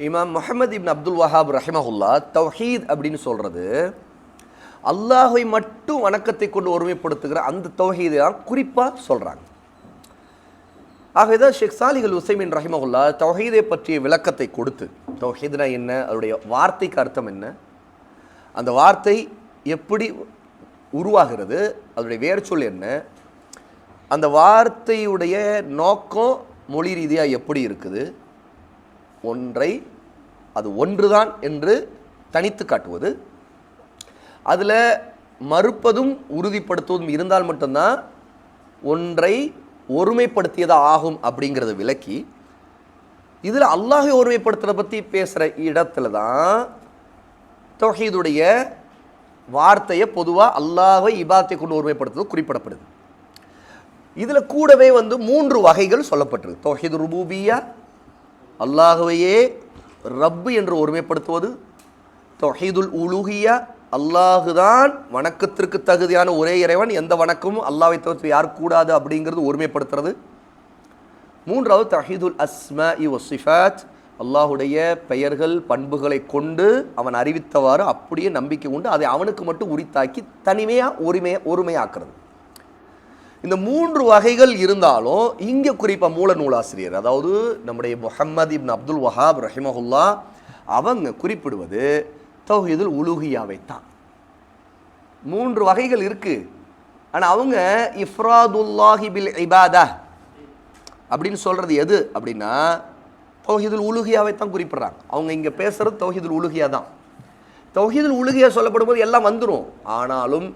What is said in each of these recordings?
இமாம் முஹம்மது இப்னு அப்துல் வஹாப் ரஹிமஹுல்லா தௌஹீத் அப்படின்னு சொல்கிறது அல்லாஹை மட்டும் வணக்கத்தை கொண்டு ஒருமைப்படுத்துகிற அந்த தௌஹீதை தான் குறிப்பாக சொல்கிறாங்க ஆகவேதான் ஷேக் சாலிகள் உசைமின் ரஹிமகுல்லா தௌஹீதை பற்றிய விளக்கத்தை கொடுத்து தௌஹீத்னா என்ன அதனுடைய வார்த்தைக்கு அர்த்தம் என்ன அந்த வார்த்தை எப்படி உருவாகிறது அதனுடைய வேர்ச்சொல் என்ன அந்த வார்த்தையுடைய நோக்கம் மொழி ரீதியாக எப்படி இருக்குது ஒன்றை அது ஒன்றுதான் என்று தனித்து காட்டுவது. அதில் மறுப்பதும் உறுதிப்படுத்துவதும் இருந்தால் மட்டும்தான் ஒன்றை ஒருமைப்படுத்தியது ஆகும் அப்படிங்கிறத விளக்கி இதில் அல்லாஹை ஒருமைப்படுத்துகிறத பற்றி பேசுகிற இடத்துல தான் தொஹீதுடைய வார்த்தையை பொதுவாக அல்லாஹை இபாத்தை கொண்டு ஒருமைப்படுத்துவது குறிப்பிடப்படுது. இதில் கூடவே வந்து மூன்று வகைகள் சொல்லப்பட்டிருக்கு. தொகைது ருபூபியா அல்லாஹுவையே ரப்பு என்று ஒருமைப்படுத்துவது தொஹீதுல் உலுகியா அல்லாஹுதான் வணக்கத்திற்கு தகுதியான ஒரே இறைவன். எந்த வணக்கமும் அல்லாவை தவிர்த்து யார் கூடாது அப்படிங்கிறது ஒருமைப்படுத்துறது. மூன்றாவது தஹீதுல் அஸ்ம இ ஒசிஃபாத் அல்லாஹுடைய பெயர்கள் பண்புகளை கொண்டு அவன் அறிவித்தவாறு அப்படியே நம்பிக்கை உண்டு. அதை அவனுக்கு மட்டும் உரித்தாக்கி தனிமையாக ஒருமையை ஒருமையாக்குறது. இந்த மூன்று வகைகள் இருந்தாலும் இங்கே குறிப்பாக மூல நூலாசிரியர் அதாவது நம்முடைய முஹம்மது இப்னு அப்துல் வஹாப் ரஹிமஹுல்லா அவங்க குறிப்பிடுவது தௌஹீதுல் உலுகியாவை தான். மூன்று வகைகள் இருக்குது ஆனால் அவங்க இஃப்ராதுல்லாஹி பில் இபாதா அப்படின்னு சொல்கிறது எது அப்படின்னா தௌஹீதுல் உலுகியாவை தான் குறிப்பிட்றாங்க. அவங்க இங்கே பேசுகிறது தௌஹீதுல் உலுகியா தான். தௌஹீதுல் உலுகியா சொல்லப்படும் போது எல்லாம் வந்துடும் ஆனாலும்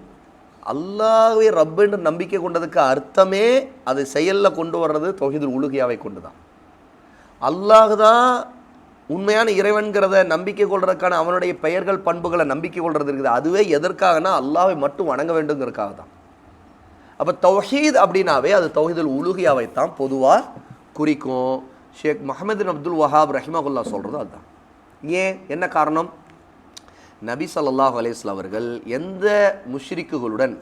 அல்லாவே ரப்புன்ற நம்பிக்கை கொண்டதுக்கு அர்த்தமே அதை செயலில் கொண்டு வர்றது தௌஹீதுல் உலுகியாவை கொண்டு தான் அல்லாஹ் தான் உண்மையான இறைவன்கிறத நம்பிக்கை கொள்றதுக்கான அவனுடைய பெயர்கள் பண்புகளை நம்பிக்கை கொள்றது இருக்குது. அதுவே எதற்காகனா அல்லாவை மட்டும் வணங்க வேண்டுங்கிறதுக்காக தான். அப்போ தௌஹீத் அப்படின்னாவே அது தௌஹீதுல் உலுகியாவை தான் பொதுவாக குறிக்கும். ஷேக் முஹம்மது அப்துல் வஹாப் ரஹிமகுல்லா சொல்கிறது அதுதான். ஏன்? என்ன காரணம்? நபி சல்லாஹ் அலைஹி அவர்கள் எந்த முஷ்ரிக்குகளுடன்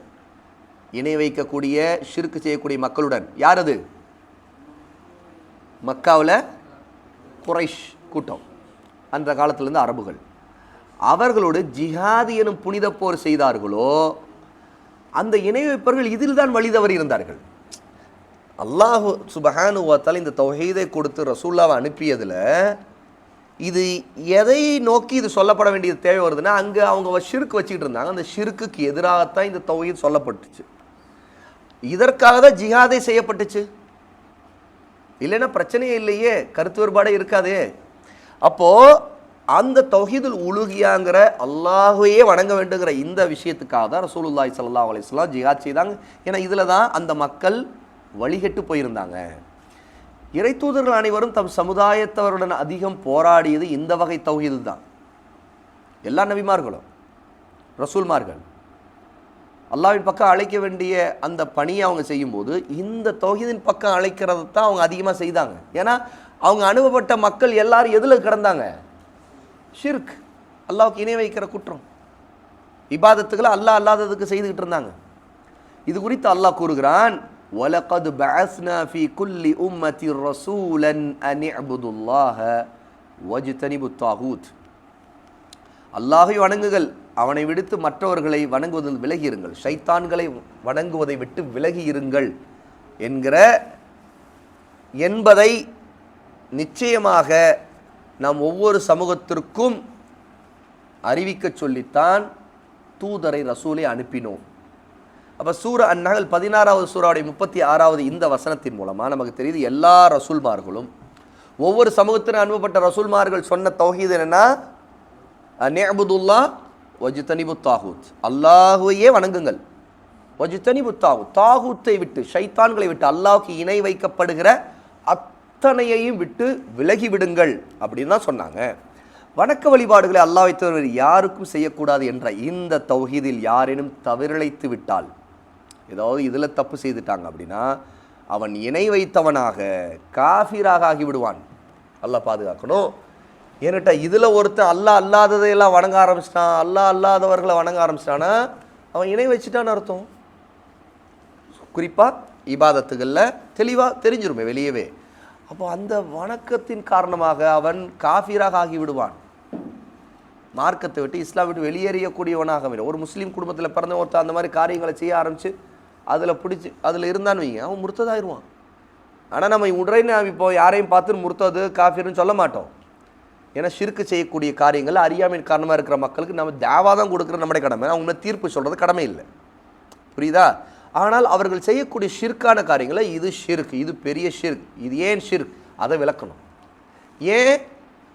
இணை வைக்கக்கூடிய ஷிர்க் செய்யக்கூடிய மக்களுடன் யார் அது? மக்காவில் குறைஷ் கூட்டம். அந்த காலத்திலேருந்து அரபுகள். அவர்களோடு ஜிஹாதி எனும் புனித போர் செய்தார்களோ அந்த இணை வைப்பவர்கள் இதில் தான் வழிதவர் இருந்தார்கள். அல்லாஹு சுபஹானு வத்தால் இந்த தொகைதை கொடுத்து ரசூல்லாவை அனுப்பியதில் இது எதை நோக்கி இது சொல்லப்பட வேண்டியது தேவை வருதுன்னா அங்கே அவங்க ஷிருக்கு வச்சுக்கிட்டு இருந்தாங்க. அந்த ஷிருக்குக்கு எதிராகத்தான் இந்த தொகையில் சொல்லப்பட்டுச்சு. இதற்காக தான் ஜிஹாதே செய்யப்பட்டுச்சு. இல்லைன்னா பிரச்சனையே இல்லையே. கருத்து வேறுபாடே இருக்காதே. அப்போது அந்த தௌஹீதுல் உழுகியாங்கிற அல்லாஹையே வணங்க வேண்டுங்கிற இந்த விஷயத்துக்காக தான் ரசூலுல்லாய் சல்லா அலிஸ்லாம் ஜிஹாத் செய்தாங்க. ஏன்னா இதில் தான் அந்த மக்கள் வழிகெட்டு போயிருந்தாங்க. இறைத்தூதர்கள் அனைவரும் தம் சமுதாயத்தவருடன் அதிகம் போராடியது இந்த வகை தௌஹீது தான் எல்லா நபிமார்களும் ரசூல்மார்கள் அல்லாவின் பக்கம் அழைக்க வேண்டிய அந்த பணியை அவங்க செய்யும்போது இந்த தொகுதியின் பக்கம் அழைக்கிறது தான் அவங்க அதிகமாக செய்தாங்க. ஏன்னா அவங்க அனுபவப்பட்ட மக்கள் எல்லாரும் எதில் கிடந்தாங்க? ஷிர்க் அல்லாவுக்கு இணை வைக்கிற குற்றம். இபாதத்துக்களை அல்லாஹ் அல்லாததுக்கு செய்துக்கிட்டு இருந்தாங்க. இது குறித்து அல்லாஹ் கூறுகிறான் وَلَقَدْ بَعَثْنَا فِي كُلِّ أُمَّةٍ رَسُولًا أَنِ اعْبُدُوا اللَّهَ وَاجْتَنِبُوا الطَّاغُوتَ அல்லாஹை வணங்குகள் அவனை விடுத்து மற்றவர்களை வணங்குவதில் விலகி இருங்கள் ஷைத்தான்களை வணங்குவதை விட்டு விலகி இருங்கள் என்கிற என்பதை நிச்சயமாக நாம் ஒவ்வொரு சமூகத்திற்கும் அறிவிக்கச் சொல்லித்தான் தூதரை ரசூலை அனுப்பினோம் அப்போ சூர அந்நகல் பதினாறாவது சூறாவுடைய முப்பத்தி ஆறாவது இந்த வசனத்தின் மூலமாக நமக்கு தெரியுது எல்லா ரசூல்மார்களும் ஒவ்வொரு சமூகத்திலும் அனுப்பப்பட்ட ரசூல்மார்கள் சொன்ன தௌஹீது என்னன்னா நேபுதுல்லா வஜுத்தனிபு தாகூத் அல்லாஹுவையே வணங்குங்கள். வஜுத்தனிபு தாகூத் தாகூத்தை விட்டு ஷைத்தான்களை விட்டு அல்லாஹுக்கு இணை வைக்கப்படுகிற அத்தனையையும் விட்டு விலகி விடுங்கள் அப்படின்னு தான் சொன்னாங்க. வணக்க வழிபாடுகளை அல்லாஹ் தவிர யாருக்கும் செய்யக்கூடாது என்ற இந்த தௌஹீதில் யாரேனும் தவிரழைத்து விட்டால் ஏதாவது இதில் தப்பு செய்துட்டாங்க அப்படின்னா அவன் இணை வைத்தவனாக காஃபிராக ஆகிவிடுவான். அல்லாஹ் பாதுகாக்கணும். ஏன்னுட்டா இதில் ஒருத்தன் அல்லாஹ் அல்லாததையெல்லாம் வணங்க ஆரம்பிச்சிட்டான் அல்லாஹ் அல்லாதவர்களை வணங்க ஆரம்பிச்சிட்டான்னா அவன் இணை வச்சுட்டான்னு அர்த்தம். குறிப்பாக இபாதத்துகளில் தெளிவாக தெரிஞ்சிருமே வெளியவே. அப்போ அந்த வணக்கத்தின் காரணமாக அவன் காஃபிராக ஆகி விடுவான் மார்க்கத்தை விட்டு இஸ்லாம் விட்டு வெளியேறியக்கூடியவனாக ஒரு முஸ்லீம் குடும்பத்தில் பிறந்த ஒருத்தர் அந்த மாதிரி காரியங்களை செய்ய ஆரம்பித்து அதில் பிடிச்சி அதில் இருந்தான்னு வைங்க. அவன் முர்த்ததாயிருவான். ஆனால் நம்ம உடனே இப்போ யாரையும் பார்த்து முர்த்தது காஃபிர்னு சொல்ல மாட்டோம். ஏன்னா சிறுக்கு செய்யக்கூடிய காரியங்கள் அறியாமையின் காரணமாக இருக்கிற மக்களுக்கு நம்ம தேவா தான் கொடுக்குற நம்முடைய கடமை. அவங்க தீர்ப்பு சொல்கிறது கடமை இல்லை. புரியுதா? ஆனால் அவர்கள் செய்யக்கூடிய ஷிர்க்கான காரியங்களை இது ஷிர்க் இது பெரிய ஷிர்க் இது ஏன் ஷிர்க் அதை விளக்கணும். ஏன்?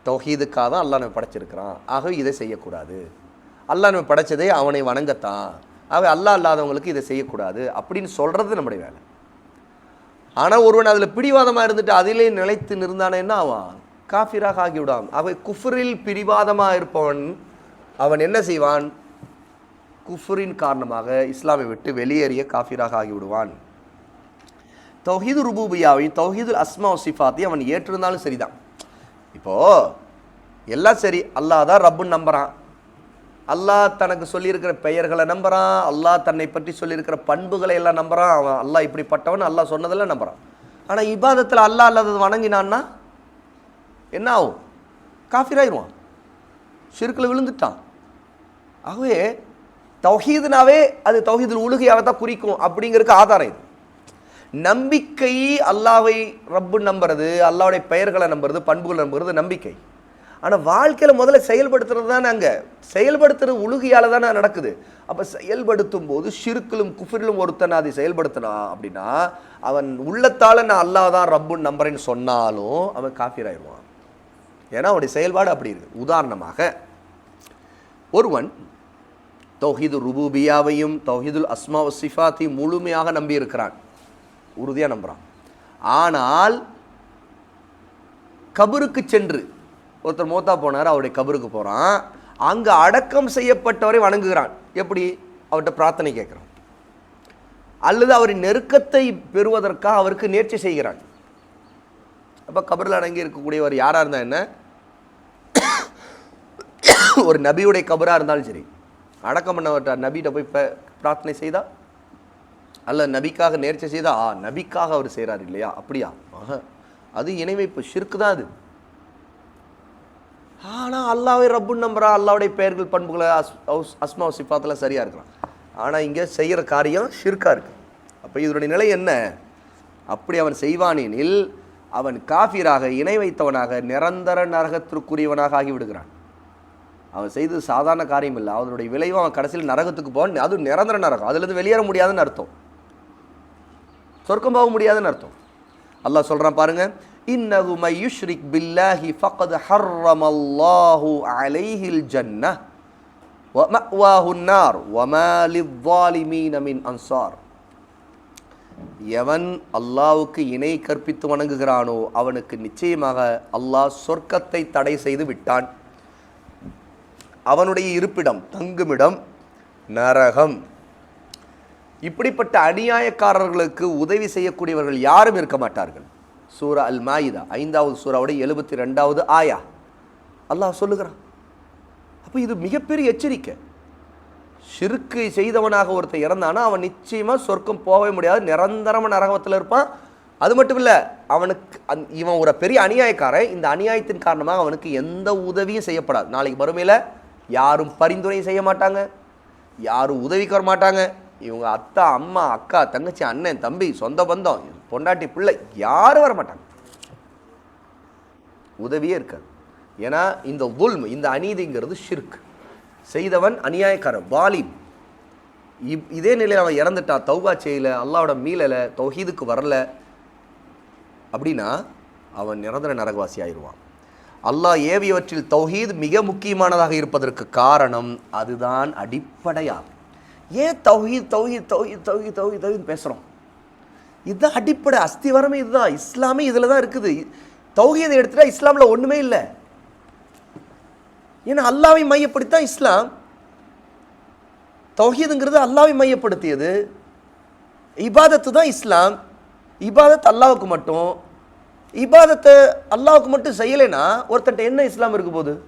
தௌஹீதுக்காக தான் அல்லா நம்ம படைச்சிருக்கிறான். ஆகவே இதை செய்யக்கூடாது. அல்லா நம்ம படைச்சதே அவனை வணங்கத்தான். ஆக அல்லாஹ் இல்லாதவங்களுக்கு இதை செய்யக்கூடாது அப்படின்னு சொல்கிறது நம்முடைய வேலை. ஆனால் ஒருவன் அதில் பிடிவாதமாக இருந்துட்டு அதிலே நிலைத்து நிறுந்தானே என்ன ஆவான்? காஃபிராக ஆகிவிடான். அவை குஃபரில் பிடிவாதமாக இருப்பவன் அவன் என்ன செய்வான்? குஃபரின் காரணமாக இஸ்லாமை விட்டு வெளியேறிய காஃபிராக ஆகிவிடுவான். தௌஹீது ருபூபியாவையும் தௌஹீது அஸ்மா சிஃபாத்தையும் அவன் ஏற்றிருந்தாலும் சரிதான். இப்போது எல்லாம் சரி அல்லாஹ் தான் ரப்புன்னு நம்புகிறான் அல்லாஹ் தனக்கு சொல்லியிருக்கிற பெயர்களை நம்புகிறான் அல்லாஹ் தன்னை பற்றி சொல்லியிருக்கிற பண்புகளை எல்லாம் நம்புறான். அவன் அல்லாஹ் இப்படிப்பட்டவன் அல்லாஹ் சொன்னதெல்லாம் நம்புறான். ஆனால் இபாதத்தில் அல்லாஹ் அல்லாதது வணங்கினான்னா என்ன ஆகும்? காஃபிராயிருவான் சிறுக்கில் விழுந்துட்டான். ஆகவே தௌஹீதுனாவே அது தௌஹீதில் உழுகையாக தான் குறிக்கும் அப்படிங்கிறதுக்கு ஆதாரம் இது. நம்பிக்கை அல்லாவை ரப்பு நம்புறது அல்லாவுடைய பெயர்களை நம்புறது பண்புகளை நம்புறது நம்பிக்கை. ஆனால் வாழ்க்கையில் முதல்ல செயல்படுத்துறது தான் அங்கே. செயல்படுத்துகிற உலுகையால் தானே நடக்குது. அப்போ செயல்படுத்தும் போது ஷிருக்கிலும் குஃபிரிலும் ஒருத்தன் அதை செயல்படுத்தினா அப்படின்னா அவன் உள்ளத்தால் நான் அல்லாஹ் தான் ரப்புன்னு நம்புறேன்னு சொன்னாலும் அவன் காஃபிராயிடுவான் ஏன்னா அவனுடைய செயல்பாடு அப்படி இருக்குது உதாரணமாக ஒருவன் தௌஹீது ருபூபியாவையும் தௌஹீதுல் அஸ்மா சிஃபாத்தையும் முழுமையாக நம்பியிருக்கிறான். உறுதியாக நம்புகிறான் ஆனால் கபருக்கு சென்று ஒருத்தர் மூத்தா போனார் அவருடைய கபருக்கு போகிறான் அங்கே அடக்கம் செய்யப்பட்டவரை வணங்குகிறான். எப்படி? அவர்கிட்ட பிரார்த்தனை கேட்குறான். அல்லது அவரின் நெருக்கத்தை பெறுவதற்காக அவருக்கு நேர்ச்சி செய்கிறான். அப்போ கபரில் அடங்கி இருக்கக்கூடியவர் யாராக இருந்தால் என்ன? ஒரு நபியுடைய கபராக இருந்தாலும் சரி. அடக்கம் பண்ணவர்கிட்ட நபிகிட்ட போய் ப- பிரார்த்தனை செய்தா? அல்ல நபிக்காக நேர்ச்சி செய்தா? ஆ நபிக்காக அவர் செய்கிறார் இல்லையா? அப்படியா? ஆஹா. அது இணை வைப்பு ஷிர்க்கு தான் அது. ஆனால் அல்லாவை ரப்புன்னு நம்புறா அல்லாவுடைய பெயர்கள் பண்புகளை அஸ் அஸ்- அஸ்மா சிஃபாத்தில் சரியாக இருக்கிறான். ஆனால் இங்கே செய்கிற காரியம் ஷிர்காக இருக்கு. அப்போ இதனுடைய நிலை என்ன? அப்படி அவன் செய்வானெனில் அவன் காஃபிராக இணை வைத்தவனாக நிரந்தர நரகத்திற்குரியவனாக ஆகிவிடுகிறான். அவன் செய்தது சாதாரண காரியம் இல்லை அவனுடைய விளைவும் அவன் கடைசியில் நரகத்துக்கு போவான். அது நிரந்தர நரகம். அதுலேருந்து வெளியேற முடியாதுன்னு அர்த்தம். சொர்க்கம் போக முடியாதுன்னு அர்த்தம். அல்லாஹ் சொல்கிறான் பாருங்கள் இன்னகு மயுஷ்ரிக் பில்லாஹி ஃபக்கத் ஹர்ரம் அல்லாஹு அலைஹில் ஜன்ன மக்வாஹுன்னார் வமாலிவாலிமீன மின் அன்சார். எவன் அல்லாவுக்கு இணை கற்பித்து வணங்குகிறானோ அவனுக்கு நிச்சயமாக அல்லாஹ் சொர்க்கத்தை தடை செய்து விட்டான். அவனுடைய இருப்பிடம் தங்குமிடம் நரகம். இப்படிப்பட்ட அநியாயக்காரர்களுக்கு உதவி செய்யக்கூடியவர்கள் யாரும் இருக்க மாட்டார்கள். சூரா அல் மாயிதா ஐந்தாவது சூறாவுடைய எழுபத்தி ரெண்டாவது ஆயா. அல்லாஹ் சொல்லுகிறான். அப்போ இது மிகப்பெரிய எச்சரிக்கை. சிறுக்கை செய்தவனாக ஒருத்தன் இறந்தானா அவன் நிச்சயமாக சொர்க்கம் போகவே முடியாது நிரந்தரமாக நரகத்தில் இருப்பான். அது மட்டும் இல்லை அவனுக்கு அந் இவன் ஒரு பெரிய அநியாயக்காரன். இந்த அநியாயத்தின் காரணமாக அவனுக்கு எந்த உதவியும் செய்யப்படாது. நாளைக்கு மறுமையில் யாரும் பரிந்துரையும் செய்ய மாட்டாங்க யாரும் உதவிக்கு வர மாட்டாங்க. இவங்க அத்தா அம்மா அக்கா தங்கச்சி அண்ணன் தம்பி சொந்த பந்தம் பொண்டாட்டி பிள்ளை யாரும் வர மாட்டாங்க உதவியே இருக்காது. ஏன்னா இந்த உல்ம் இந்த அநீதிங்கிறது ஷிர்க். செய்தவன் அநியாயக்காரன் வாலிம் இப் இதே நிலையில் அவன் இறந்துட்டான் தௌகா செய்யல அல்லாவோட மீளலை தொகீதுக்கு வரல. அப்படின்னா அவன் நிரந்தர நரகவாசி ஆயிடுவான். அல்லாஹ் ஏவியவற்றில் தௌஹீத் மிக முக்கியமானதாக இருப்பதற்கு காரணம் அதுதான் அடிப்படையாகும். ஏன் தௌஹீத் தௌஹி தௌஹி தௌஹி தௌஹி தௌஹீத் பேசுகிறோம் இதுதான் அடிப்படை அஸ்திவரமே இதுதான். இஸ்லாமே இதில் தான் இருக்குது. தௌஹீதை எடுத்துட்டா இஸ்லாமில் ஒன்றுமே இல்லை. ஏன்னா அல்லாவை மையப்படுத்தான் இஸ்லாம். தௌஹீதுங்கிறது அல்லாவை மையப்படுத்தியது. இபாதத்து தான் இஸ்லாம். இபாதத் அல்லாவுக்கு மட்டும். இபாதத்தை அல்லாவுக்கு மட்டும் செய்யலைன்னா ஒருத்தன்ட்ட என்ன இஸ்லாம் இருக்க போகுது?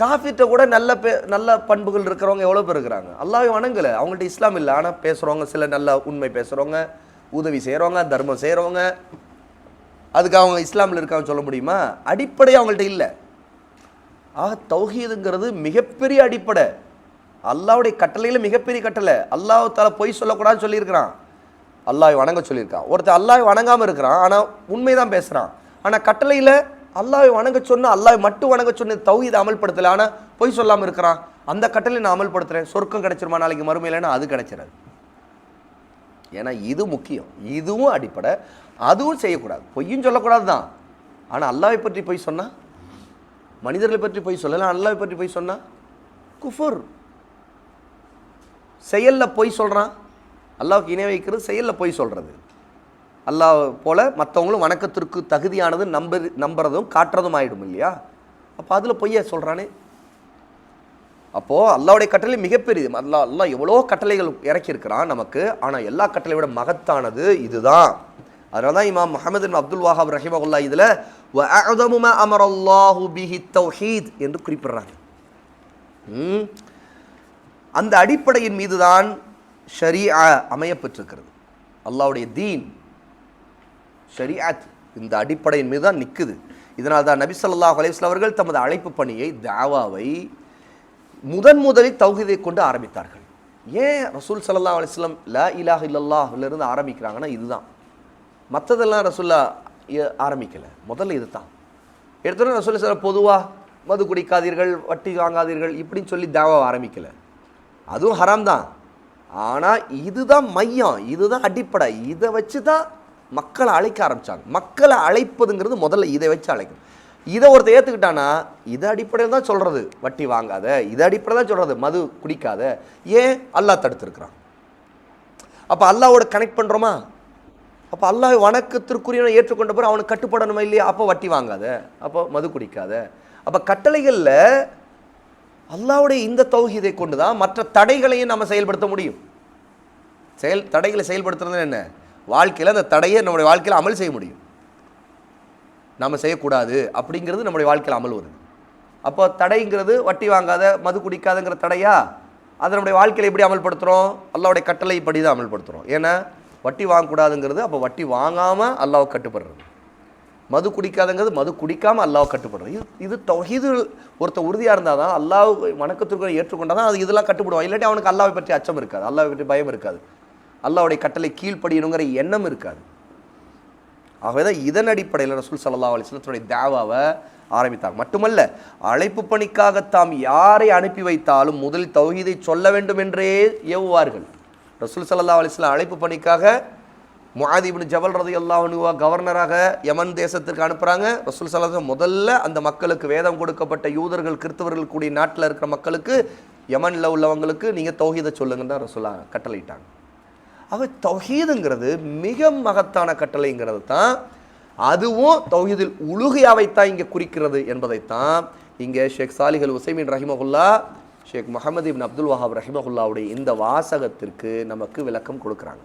காஃபிட்ட கூட நல்ல பே நல்ல பண்புகள் இருக்கிறவங்க எவ்வளோ பேர் இருக்கிறாங்க? அல்லாவே வணங்கலை. அவங்கள்ட்ட இஸ்லாம் இல்லை. ஆனால் பேசுகிறவங்க சில நல்ல உண்மை பேசுகிறவங்க உதவி செய்கிறவங்க தர்மம் செய்கிறவங்க அதுக்கு அவங்க இஸ்லாமில் இருக்காங்க சொல்ல முடியுமா? அடிப்படை அவங்கள்ட்ட இல்லை. ஆக தௌஹீதுங்கிறது மிகப்பெரிய அடிப்படை. அல்லாவுடைய கட்டளையில் மிகப்பெரிய கட்டளை. அல்லாஹ் தால பொய் சொல்லக்கூடாதுன்னு சொல்லியிருக்கிறான். அல்லாஹ் வணங்க சொல்லியிருக்கான். ஒருத்தர் அல்லாஹ் வணங்காமல் இருக்கிறான். ஆனால் உண்மை தான் பேசுகிறான் ஆனால் கட்டளையில் அல்லாஹ் வணங்க சொன்ன அல்லாஹ் மட்டும் வணங்க சொன்ன தௌஹீதை அமல்படுத்தலை. ஆனால் பொய் சொல்லாமல் இருக்கிறான். அந்த கட்டளை நான் அமல்படுத்துகிறேன் சொர்க்கம் கிடைச்சிருமா நாளைக்கு மறுமையிலன்னா அது கிடைச்சிடாது ஏன்னா இது முக்கியம். இதுவும் அடிப்படை. அதுவும் செய்யக்கூடாது. பொய்யும் சொல்லக்கூடாது தான் ஆனால் அல்லாவை பற்றி பொய் சொன்னால் மனிதர்களை பற்றி பொய் சொல்லலாம் அல்லாவை பற்றி பொய் சொன்னா? குஃபுர். செயலில் பொய் சொல்கிறான் அல்லாவுக்கு இணை வைக்கிறது செயலில் பொய் சொல்கிறது அல்லாஹ் போல் மற்றவங்களும் வணக்கத்திற்கு தகுதியானது நம்ப நம்புறதும் காட்டுறதும் ஆகிடும் இல்லையா? அப்போ அதில் பொய்யா சொல்கிறானே அப்போது அல்லாவுடைய கட்டளை மிகப்பெரியது. அல்லா அல்லா எவ்வளோ கட்டளைகள் இறக்கியிருக்கிறான் நமக்கு ஆனால் எல்லா கட்டளையோட மகத்தானது இதுதான். அதனால தான் இமாம் முகமது அப்துல் வாஹாப் ரஹிமகுல்லா இதில் அமரல்லாஹு பிஹி தௌஹீத் என்று குறிப்பிடுறாங்க ம். அந்த அடிப்படையின் மீதுதான் ஷரீஆ அமையப்பெற்றிருக்கிறது. அல்லாஹ்வுடைய தீன். ஷரியாத் இந்த அடிப்படையின் மீது தான் நிற்குது இதனால் தான் நபி ஸல்லல்லாஹு அலைஹி அவர்கள் தமது அழைப்பு பணியை தாவாவை முதன் முதலில் தௌஹிதை கொண்டு ஆரம்பித்தார்கள். ஏன் ரசூல் சல்லா அலைஹி ல இலாஹ் இலாஹ ஆரம்பிக்கிறாங்கன்னா இதுதான். மற்றதெல்லாம் ரசூல்லா ஆரம்பிக்கலை. முதல்ல முதல்ல இதுதான். எடுத்தோன்னே ரசூல் சார் பொதுவாக மது குடிக்காதீர்கள் வட்டி வாங்காதீர்கள் இப்படின்னு சொல்லி தாவா ஆரம்பிக்கலை. அதுவும் ஹராம் தான். ஆனால் இதுதான் மையம் இதுதான் அடிப்படை. இதை வச்சு தான் மக்களை அழைக்க ஆரம்பிச்சாங்க. மக்களை அழைப்பதுங்கிறது முதல்ல இதை வச்சு அழைக்கணும். இதை ஒருத்தர் ஏற்றுக்கிட்டானா இதை அடிப்படையில் தான் சொல்கிறது வட்டி வாங்காத இதை அடிப்படையில் தான் சொல்கிறது மது குடிக்காத ஏன் அல்லாஹ் தடுத்துருக்குறான்? அப்போ அல்லாவோட கனெக்ட் பண்ணுறோமா அப்போ அல்லாஹ் வணக்கத்திற்குரியவனை ஏற்றுக்கொண்ட பிறகு அவனுக்கு கட்டுப்படணுமா இல்லையா? அப்போ வட்டி வாங்காத அப்போ மது குடிக்காத. அப்போ கட்டளைகளில் அல்லாவுடைய இந்த தௌஹீதை கொண்டு தான் மற்ற தடைகளையும் நம்ம செயல்படுத்த முடியும். செயல் தடைகளை செயல்படுத்துறது என்ன? வாழ்க்கையில் அந்த தடையை நம்முடைய வாழ்க்கையில் அமல் செய்ய முடியும். நம்ம செய்யக்கூடாது அப்படிங்கிறது நம்முடைய வாழ்க்கையில் அமல் வருது. அப்போ தடைங்கிறது வட்டி வாங்காத மது குடிக்காதங்கிற தடையா? அதை நம்முடைய வாழ்க்கையில் எப்படி அமல்படுத்துகிறோம் அல்லாவுடைய கட்டளை இப்படி தான் அமல்படுத்துகிறோம் ஏன்னா வட்டி வாங்கக்கூடாதுங்கிறது அப்போ வட்டி வாங்காமல் அல்லாவை கட்டுப்படுறது. மது குடிக்காதங்கிறது மது குடிக்காமல் அல்லாவை கட்டுப்படுறது. இது இது தௌஹீது ஒருத்தன் உறுதியாக இருந்தால் தான் அல்லாவுக்கு வணக்கத்திற்கு ஏற்றுக்கொண்டால் தான் அது இதெல்லாம் கட்டுப்படுவான். இல்லாட்டி அவனுக்கு அல்லாவை பற்றி அச்சம் இருக்காது. அல்லாவை பற்றி பயம் இருக்காது. அல்லாவுடைய கட்டளை கீழ்ப்படியணுங்கிற எண்ணம் இருக்காது. ஆகவே தான் இதன் அடிப்படையில் ரசூல் சல்லா அலிஸ்லத்துடைய தேவாவை ஆரம்பித்தாங்க. மட்டுமல்ல அழைப்பு பணிக்காக தாம் யாரை அனுப்பி வைத்தாலும் முதலில் தௌஹீதை சொல்ல வேண்டும் என்றே ஏவுவார்கள். ரசூல் சல்லா அலிஸ்லாம் அழைப்பு பணிக்காக முஹாதிபின் ஜபல் ரதி அல்லாஹனுவா கவர்னராக யமன் தேசத்திற்கு அனுப்புகிறாங்க ரசூல் சல்லா முதல்ல அந்த மக்களுக்கு வேதம் கொடுக்கப்பட்ட யூதர்கள் கிறிஸ்தவர்கள் கூடிய நாட்டில் இருக்கிற மக்களுக்கு யமனில் உள்ளவங்களுக்கு நீங்கள் தௌஹீதை சொல்லுங்கன்னு தான் ரசூலா கட்டளையிட்டாங்க. ஆக தொகீதுங்கிறது மிக மகத்தான கட்டளைங்கிறது தான். அதுவும் தௌஹீதில் உலுகையாவைத்தான் இங்கே குறிக்கிறது என்பதைத்தான் இங்கே ஷேக் சாலிஹல் உசைமின் ரஹிமகுல்லா ஷேக் முகமது இப்னு அப்துல் வஹாப் ரஹிமகுல்லாவுடைய இந்த வாசகத்திற்கு நமக்கு விளக்கம் கொடுக்குறாங்க.